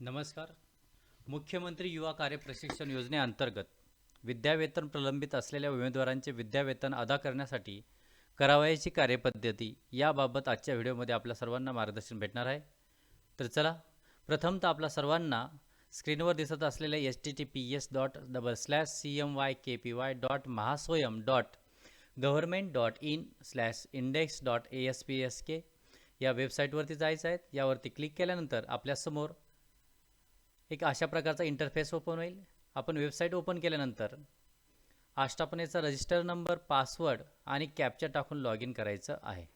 नमस्कार. मुख्यमंत्री युवा कार्य प्रशिक्षण योजनेअंतर्गत विद्यावेतन प्रलंबित असलेल्या उमेदवारांचे विद्यावेतन अदा करण्यासाठी करावयाची कार्यपद्धती याबाबत आजच्या व्हिडिओमध्ये आपल्या सर्वांना मार्गदर्शन भेटणार आहे. तर चला प्रथमतः आपल्या सर्वांना स्क्रीनवर दिसत असलेल्या H T T P S dot double slash C M Y K P Y dot Mahaswayam dot government dot in slash index dot A S P S K या वेबसाईटवरती जायचं आहे. यावरती क्लिक केल्यानंतर आपल्यासमोर एक अशा प्रकारचा इंटरफेस ओपन होईल. आपण वेबसाईट ओपन केल्यानंतर आष्टापनेचा रजिस्टर नंबर पासवर्ड आणि कॅप्चर टाकून लॉग इन करायचं आहे.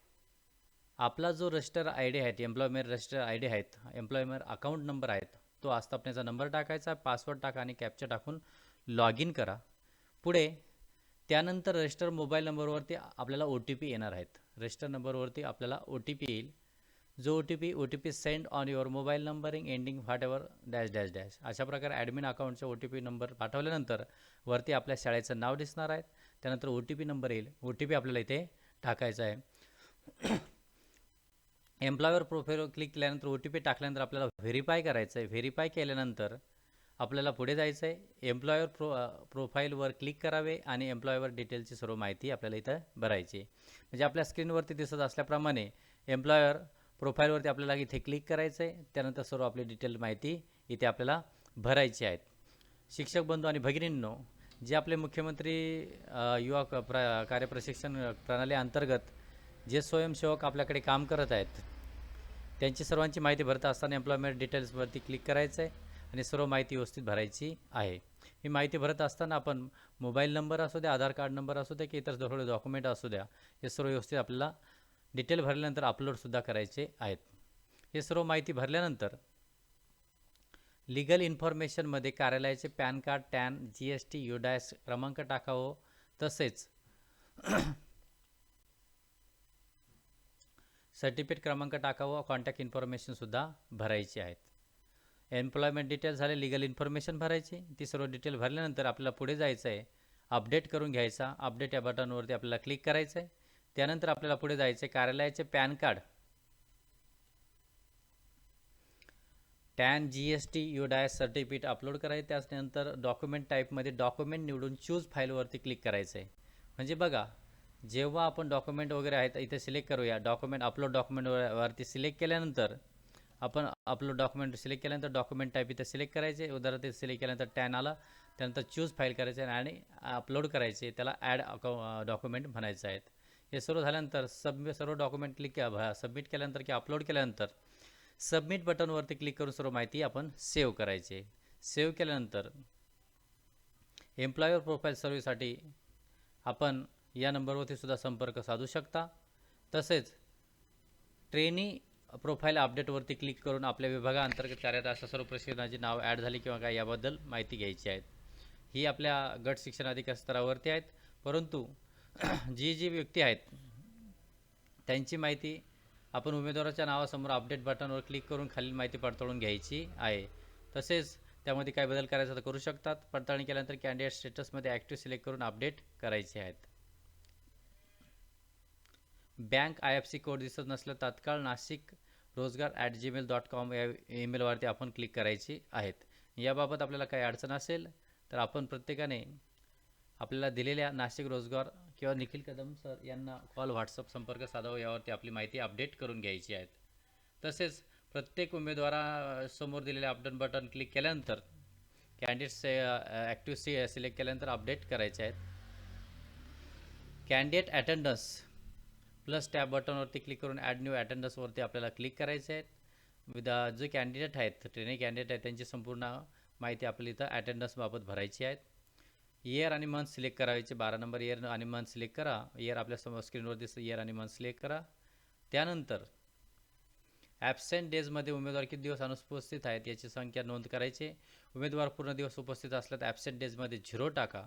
आपला जो रजिस्टर आय डी आहेत एम्प्लॉयमेंट रजिस्टर आय डी आहेत एम्प्लॉयमेंट अकाउंट नंबर आहेत तो आस्थापनेचा नंबर टाकायचा पासवर्ड टाका आणि कॅप्चर टाकून लॉग इन करा. पुढे त्यानंतर रजिस्टर मोबाईल नंबरवरती आपल्याला ओ टी पी येणार आहेत. रजिस्टर नंबरवरती आपल्याला ओ टी पी येईल. जो O T P O T P send on your mobile numbering ending whatever dash dash dash अशा प्रकारे ॲडमिन अकाउंटचा ओ टी पी नंबर पाठवल्यानंतर वरती आपल्या शाळेचं नाव दिसणार आहे. त्यानंतर ओ टी पी नंबर येईल. ओ टी पी आपल्याला इथे टाकायचा आहे. एम्प्लॉयर प्रोफाईलवर क्लिक केल्यानंतर ओ टी पी टाकल्यानंतर आपल्याला व्हेरीफाय करायचं आहे. व्हेरीफाय केल्यानंतर आपल्याला पुढे जायचं आहे. एम्प्लॉयर प्रो प्रोफाईलवर क्लिक करावे आणि एम्प्लॉयवर डिटेलची सर्व माहिती आपल्याला इथं भरायची आहे. म्हणजे आपल्या स्क्रीनवरती दिसत असल्याप्रमाणे एम्प्लॉयर प्रोफाईलवरती आपल्याला इथे क्लिक करायचं आहे त्यानंतर सर्व आपली डिटेल माहिती इथे आपल्याला भरायची आहेत. शिक्षक बंधू आणि भगिनींनो जे आपले मुख्यमंत्री युवा प्र कार्यप्रशिक्षण प्रणाली अंतर्गत जे स्वयंसेवक आपल्याकडे काम करत आहेत त्यांची सर्वांची माहिती भरत असताना एम्प्लॉयमेंट डिटेल्सवरती क्लिक करायचं आहे आणि सर्व माहिती व्यवस्थित भरायची आहे. ही माहिती भरत असताना आपण मोबाईल नंबर असू द्या आधार कार्ड नंबर असू द्या की इतर थोडे डॉक्युमेंट असू द्या हे सर्व व्यवस्थित आपल्याला डिटेल भरल्यानंतर अपलोडसुद्धा करायचे आहेत. हे सर्व माहिती भरल्यानंतर लिगल इन्फॉर्मेशनमध्ये कार्यालयाचे PAN card TAN G S T UDISE क्रमांक टाकावं. तसेच सर्टिफिकेट क्रमांक टाकावं. कॉन्टॅक्ट इन्फॉर्मेशनसुद्धा भरायची आहेत. एम्प्लॉयमेंट डिटेल झाले लिगल इन्फॉर्मेशन भरायची. ती सर्व डिटेल भरल्यानंतर आपल्याला पुढे जायचं आहे अपडेट करून घ्यायचा. अपडेट या बटनवरती आपल्याला क्लिक करायचं आहे त्यानंतर आपल्याला पुढे जायचं आहे कार्यालयाचे PAN card. TAN G S T UDISE certificate upload करायचं त्यानंतर डॉक्युमेंट टाईपमध्ये डॉक्युमेंट निवडून चूज फाईलवरती क्लिक करायचं आहे म्हणजे बघा जेव्हा आपण डॉक्युमेंट वगैरे आहेत इथे सिलेक्ट करूया डॉक्युमेंट अपलोड डॉक्युमेंट वरती सिलेक्ट केल्यानंतर आपण अपलोड डॉक्युमेंट सिलेक्ट केल्यानंतर डॉक्युमेंट टाईप इथे सिलेक्ट करायचे उदाहरण ते सिलेक्ट केल्यानंतर टॅन आला त्यानंतर चूज फाईल करायचे आणि अपलोड करायचे त्याला ॲड अकाउ डॉक्युमेंट म्हणायचं आहेत हे सर्व झाल्यानंतर सबमि सर्व डॉक्युमेंट क्लिक सबमिट केल्यानंतर की अपलोड केल्यानंतर सबमिट बटनवरती क्लिक करून सर्व माहिती आपण सेव्ह करायची. सेव्ह केल्यानंतर एम्प्लॉयर प्रोफाईल सर्व्हिससाठी आपण या नंबरवरती सुद्धा संपर्क साधू शकता. तसेच ट्रेनी प्रोफाईल अपडेटवरती क्लिक करून आपल्या विभागाअंतर्गत कार्यरत अशा सर्व प्रशिक्षणाची नाव ॲड झाली किंवा काय याबद्दल माहिती घ्यायची आहेत ही आपल्या गट शिक्षण अधिकार स्तरावरती आहेत. परंतु जी जी व्यक्ती आहेत त्यांची माहिती आपण उमेदवाराच्या नावासमोर अपडेट बटनवर क्लिक करून खालील माहिती पडताळून घ्यायची आहे. तसेच त्यामध्ये काय बदल करायचा तर करू शकतात. पडताळणी केल्यानंतर कॅन्डिडेट स्टेटसमध्ये ॲक्टिव्ह सिलेक्ट करून अपडेट करायचे आहेत. Bank I F C code दिसत नसलं तात्काळ नाशिक रोजगार ॲट जीमेल डॉट कॉम या ईमेलवरती आपण क्लिक करायची आहेत. याबाबत आपल्याला काही अडचण असेल तर आपण प्रत्येकाने आपल्याला दिलेल्या नाशिक रोजगार किंवा निखिल कदम सर यांना कॉल व्हॉट्सअप संपर्क साधावा यावरती आपली माहिती अपडेट करून घ्यायची आहेत. तसेच प्रत्येक उमेदवारासमोर दिलेले अपडेट बटन क्लिक केल्यानंतर कॅन्डिडेट्स ॲक्टिव्ह सी सिलेक्ट केल्यानंतर अपडेट करायचे आहेत. कॅन्डिडेट अटेंडन्स प्लस टॅब बटनवरती क्लिक करून ॲड न्यू अटेंडन्सवरती आपल्याला क्लिक करायचे आहेत. विद जे कॅन्डिडेट आहेत ट्रेनिंग कॅन्डिडेट आहेत त्यांची संपूर्ण माहिती आपल्याला इथं अटेंडन्सबाबत भरायची आहेत. इयर आणि मंथ सिलेक्ट करायचे बारा नंबर इयर आणि मंथ सिलेक्ट करा. इयर आपल्यासमोर स्क्रीनवर दिसतं इयर आणि मंथ सिलेक्ट करा. त्यानंतर ॲबसेंट डेजमध्ये उमेदवार किती दिवस अनुपस्थित आहेत याची संख्या नोंद करायची. उमेदवार पूर्ण दिवस उपस्थित असला तर ॲबसेंट डेजमध्ये झिरो टाका.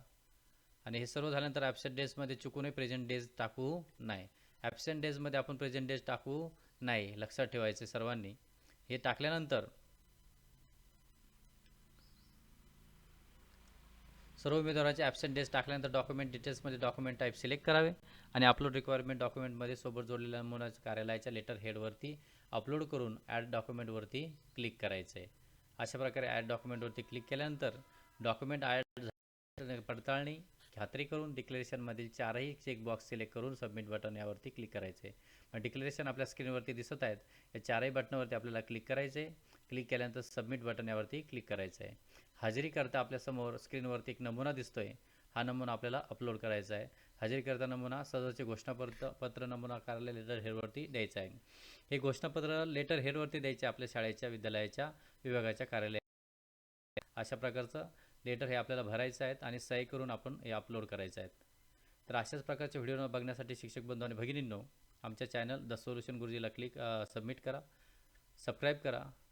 आणि हे सर्व झाल्यानंतर ॲबसेंट डेजमध्ये चुकूनही प्रेझेंट डेज टाकू नाही. ॲबसेंट डेजमध्ये आपण प्रेझेंट डेज टाकू नाही लक्षात ठेवायचे सर्वांनी. हे टाकल्यानंतर सर्व उमेदवारांचे ॲबसेंट डेज टाकल्यानंतर डॉक्युमेंट डिटेल्समध्ये डॉक्युमेंट टाईप सिलेक्ट करावे आणि अपलोड रिक्वायरमेंट डॉक्युमेंटमध्ये सोबत जोडलेल्या नमुन्याच्या कार्यालयाच्या लेटर हेडवरती अपलोड करून ॲड डॉक्युमेंटवरती क्लिक करायचं आहे अशा प्रकारे ॲड डॉक्युमेंटवरती क्लिक केल्यानंतर डॉक्युमेंट ॲड पडताळणी खात्री करून डिक्लेरेशनमधील चारही चेकबॉक्स सिलेक्ट करून सबमिट बटन यावरती क्लिक करायचे मग डिक्लेरेशन आपल्या स्क्रीनवरती दिसत आहेत. या चारही बटनावरती आपल्याला क्लिक करायचे क्लिक केल्यानंतर सबमिट बटन यावरती क्लिक करायचं आहे. हजेरी करता आपल्यासमोर स्क्रीनवरती एक नमुना दिसतोय. हा नमुना आपल्याला अपलोड करायचा आहे. हजेरी करता नमुना सदरचे घोषणापत्र पत्र नमुना कार्यालय लेटर हेडवरती द्यायचं आहे. हे घोषणापत्र लेटर हेडवरती द्यायचे आपल्या शाळेच्या विद्यालयाच्या विभागाच्या कार्यालय अशा प्रकारचं लेटर हे आपल्याला भरायचं आहेत आणि सही करून आपण हे अपलोड करायचं आहेत. तर अशाच प्रकारचे व्हिडिओ बघण्यासाठी शिक्षक बंधू आणि भगिनींनो आमच्या चॅनल द सोल्युशन गुरुजीला क्लिक सबमिट करा. सबस्क्राईब करा.